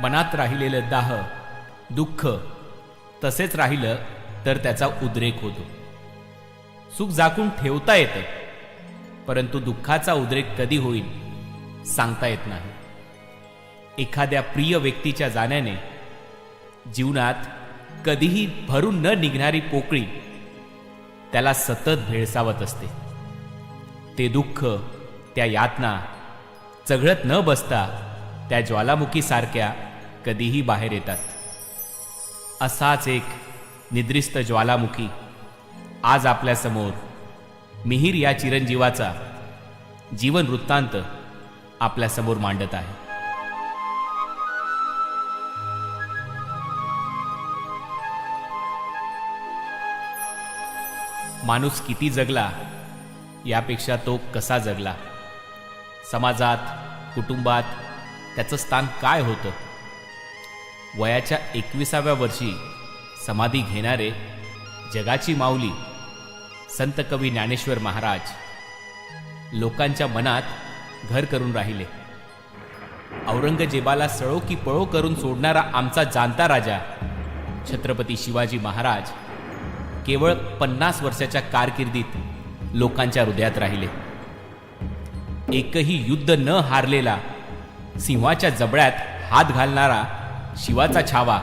मनात राहिलेलं दाह दुःख तसेच राहिलं तर त्याचा उद्रेक होतो. सुख झाकून ठेवता येतं परंतु दुःखाचा उद्रेक कधी होईल सांगता येत नाही. एखाद्या प्रिय व्यक्तीच्या जाण्याने जीवनात कधीही भरून न निघणारी पोकळी त्याला सतत भेळसावत असते. ते दुःख त्या यातना चघळत न बसता त्या ज्वालामुखीसारख्या कधीही बाहेर येतात. असाच एक निद्रिस्त ज्वालामुखी आज आपल्यासमोर मिहीर या चिरंजीवाचा जीवन वृत्तांत आपल्यासमोर मांडत आहे. माणूस किती जगला यापेक्षा तो कसा जगला? समाजात कुटुंबात त्याचं स्थान काय होतं? वयाच्या एकविसाव्या वर्षी समाधी घेणारे जगाची माऊली संत कवी ज्ञानेश्वर महाराज लोकांच्या मनात घर करून राहिले. औरंगजेबाला सळो की पळो करून सोडणारा आमचा जाणता राजा छत्रपती शिवाजी महाराज केवळ पन्नास वर्षाच्या कारकिर्दीत लोकांच्या हृदयात राहिले. एकही युद्ध न हारलेला सिंहाच्या जबड्यात हात घालणारा शिवाचा छावा.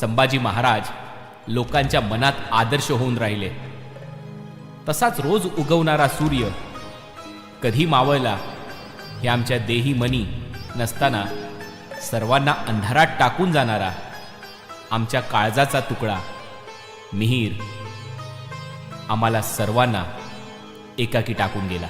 संभाजी महाराज लोकांच्या मनात आदर्श होऊन राहिले. तसाच रोज उगवणारा सूर्य कधी मावळला हे आमच्या देही मनी नसताना सर्वांना अंधारात टाकून जाणारा आमच्या काळजाचा तुकडा. मिहीर आम्हाला सर्वांना एकाकी टाकून गेला.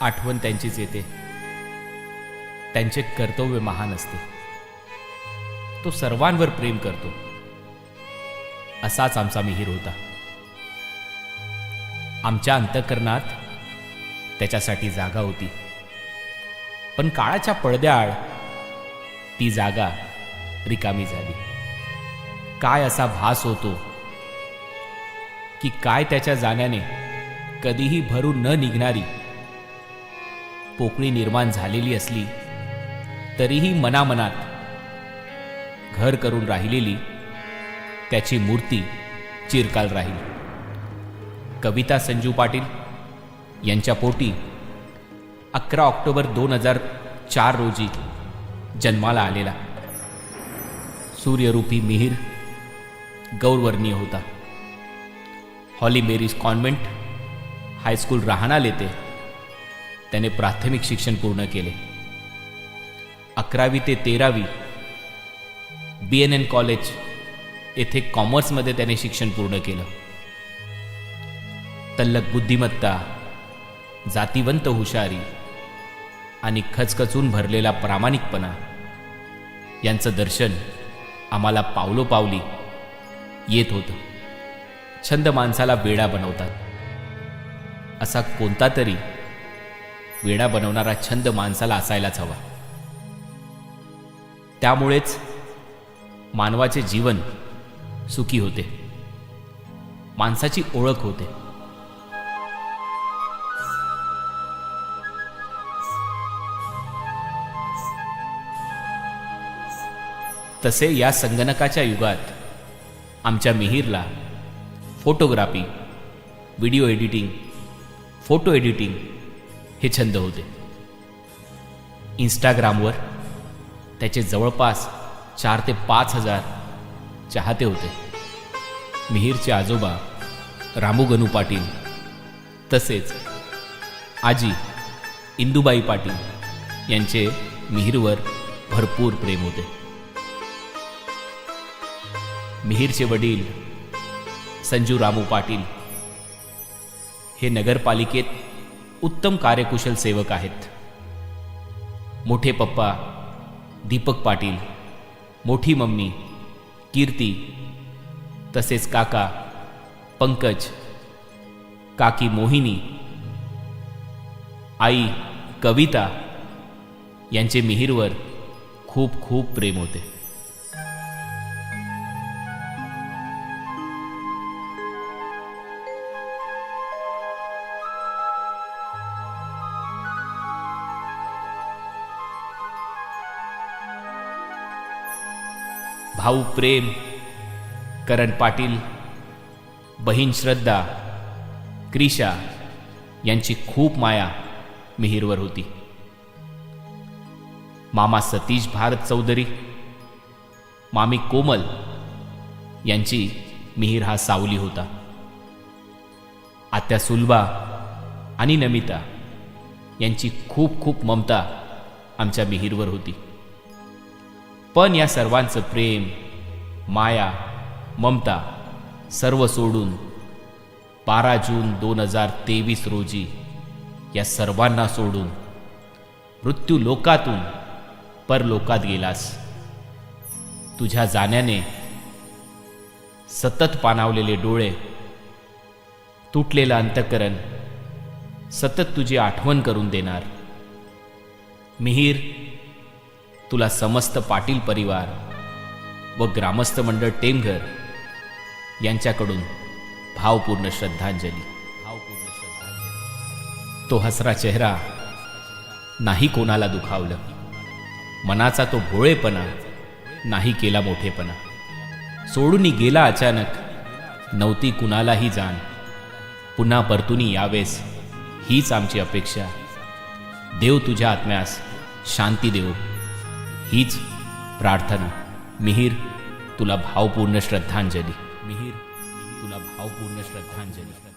आठवण त्यांचीच येते. त्यांचे कर्तव्य महान असते. तो सर्वांवर प्रेम करतो. असाच आमचा मिहीर होता. आमच्या अंतकरणात त्याच्यासाठी जागा होती. पण काळाच्या पडद्याआड ती जागा रिकामी झाली. काय असा भास होतो की काय त्याच्या जाण्याने कधीही भरून न निघणारी पोकळी निर्माण झालेली असली तरीही मनामनात घर करून राहिलेली त्याची मूर्ती चिरकाल राहील. कविता संजू पाटील यांच्या पोटी अकरा ऑक्टोबर दोन हजार चार रोजी जन्माला आलेला. सूर्यरूपी मिहीर गौरवर्णीय होता. हॉली मेरीज कॉन्व्हेंट हायस्कूल राहणार येते. त्याने प्राथमिक शिक्षण पूर्ण केले. अकरावी ते तेरावी बी एन एन कॉलेज येथे कॉमर्समध्ये त्याने शिक्षण पूर्ण केलं. तल्लक बुद्धिमत्ता जातीवंत हुशारी आणि खचखचून भरलेला प्रामाणिकपणा यांचं दर्शन आम्हाला पावलोपावली येत होतं. छंद माणसाला वेडा बनवतात. असा कोणता तरी वेडा बनवणारा छंद माणसाला असायलाच हवा. त्यामुळेच मानवाचे जीवन सुखी होते. माणसाची ओळख होते. तसे या संगणकाच्या युगात आमच्या मिहीरला photography video editing photo editing हे छंद होते. इंस्टाग्रामवर त्याचे जवळपास चार ते पाच हजार चाहते होते. मिहीरचे आजोबा रामूगनू पाटील तसेच आजी इंदुबाई पाटील यांचे मिहीरवर भरपूर प्रेम होते. मिहीरचे वडील संजू रामू पाटील हे नगरपालिकेत उत्तम कार्यकुशल सेवक आहेत. मोठे पप्पा दीपक पाटील मोठी मम्मी कीर्ती तसेच काका पंकज काकी मोहिनी आई कविता यांचे मिहीरवर खूप खूप प्रेम होते. भाऊ प्रेम करण पाटील बहीण श्रद्धा क्रिशा यांची खूप माया मिहीरवर होती. मामा सतीश भारत चौधरी मामी कोमल यांची मिहीर हा सावली होता. आत्या सुलभा आणि नमिता यांची खूप खूप ममता आमच्या मिहीरवर होती. पण या सर्वांचं प्रेम माया ममता सर्व सोडून बारा जून दोन हजार तेवीस रोजी या सर्वांना सोडून मृत्यू लोकातून परलोकात गेलास. तुझ्या जाण्याने सतत पाणावलेले डोळे तुटलेलं अंतकरण सतत तुझी आठवण करून देणार. मिहीर तुला समस्त पाटील परिवार व ग्रामस्थ मंडळ टेमघर यांच्याकडून भावपूर्ण श्रद्धांजली. भावपूर्ण श्रद्धांजली तो हसरा चेहरा नाही कोणाला दुखावलं. मनाचा तो भोळेपणा नाही केला मोठेपणा. सोडून गेला अचानक. नव्हती कुणालाही जाण. पुन्हा परतुनी यावेस हीच आमची अपेक्षा. देव तुझ्या आत्म्यास शांती देव. हीच प्रार्थना. मिहीर तुला भावपूर्ण श्रद्धांजली. मिहीर तुला भावपूर्ण श्रद्धांजली.